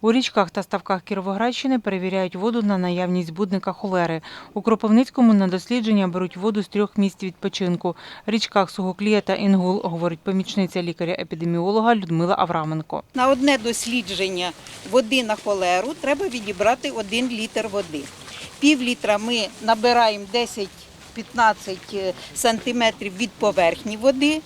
У річках та ставках Кіровоградщини перевіряють воду на наявність збудника холери. У Кропивницькому на дослідження беруть воду з трьох місць відпочинку – річках Сугоклія та Інгул, говорить помічниця лікаря-епідеміолога Людмила Авраменко. На одне дослідження води на холеру треба відібрати 1 літр води. Пів літра ми набираємо 10-15 сантиметрів від поверхні води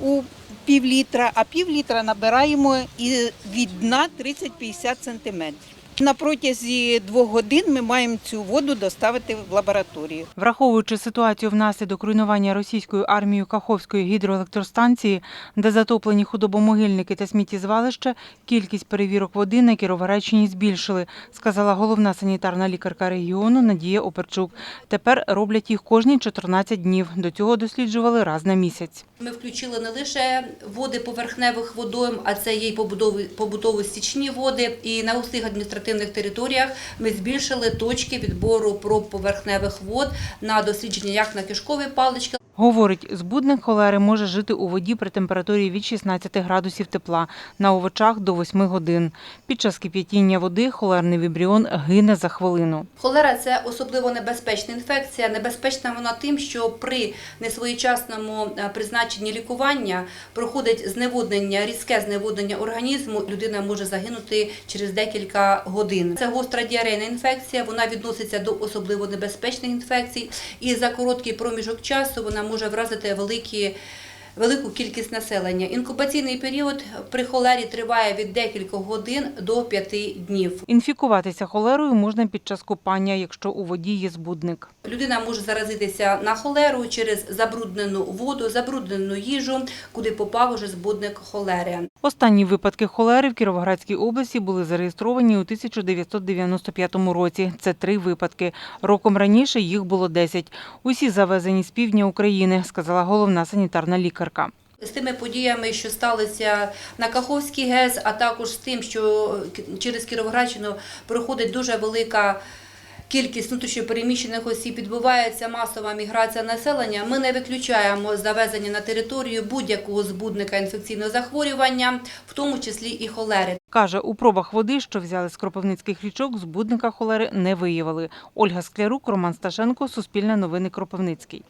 у пів літра, а пів літра набираємо і від дна 30-50 сантиметрів. На протязі двох годин ми маємо цю воду доставити в лабораторію. Враховуючи ситуацію внаслідок руйнування російською армією Каховської гідроелектростанції, де затоплені худобомогильники та сміттєзвалища, кількість перевірок води на Кіровоградщині збільшили, сказала головна санітарна лікарка регіону Надія Оперчук. Тепер роблять їх кожні 14 днів. До цього досліджували раз на місяць. Ми включили не лише води поверхневих водойм, а це є й побутові стічні води. І на усіх адміністративних територіях ми збільшили точки відбору проб поверхневих вод на дослідження як на кишкові палички, Говорить, збудник холери може жити у воді при температурі від 16 градусів тепла, на овочах до 8 годин. Під час кип'ятіння води холерний вібріон гине за хвилину. Холера це особливо небезпечна інфекція. Небезпечна вона тим, що при несвоєчасному е, призначенні лікування проходить зневоднення, різке зневоднення організму. Людина може загинути через декілька годин. Це гостра діарейна інфекція. Вона відноситься до особливо небезпечних інфекцій, і за короткий проміжок часу вона може вразити великі. Велику кількість населення. Інкубаційний період при холері триває від декількох годин до п'яти днів. Інфікуватися холерою можна під час купання, якщо у воді є збудник. Людина може заразитися на холеру через забруднену воду, забруднену їжу, куди попав уже збудник холери. Останні випадки холери в Кіровоградській області були зареєстровані у 1995 році. Це три випадки. Роком раніше їх було 10. Усі завезені з півдня України, сказала головна санітарна лікарка. З тими подіями, що сталися на Каховській ГЕС, а також з тим, що через Кіровоградщину проходить дуже велика кількість внутрішньопереміщених осіб, відбувається масова міграція населення, ми не виключаємо завезення на територію будь-якого збудника інфекційного захворювання, в тому числі і холери. Каже, у пробах води, що взяли з кропивницьких річок, збудника холери не виявили. Ольга Склярук, Роман Сташенко, Суспільне новини Кропивницький.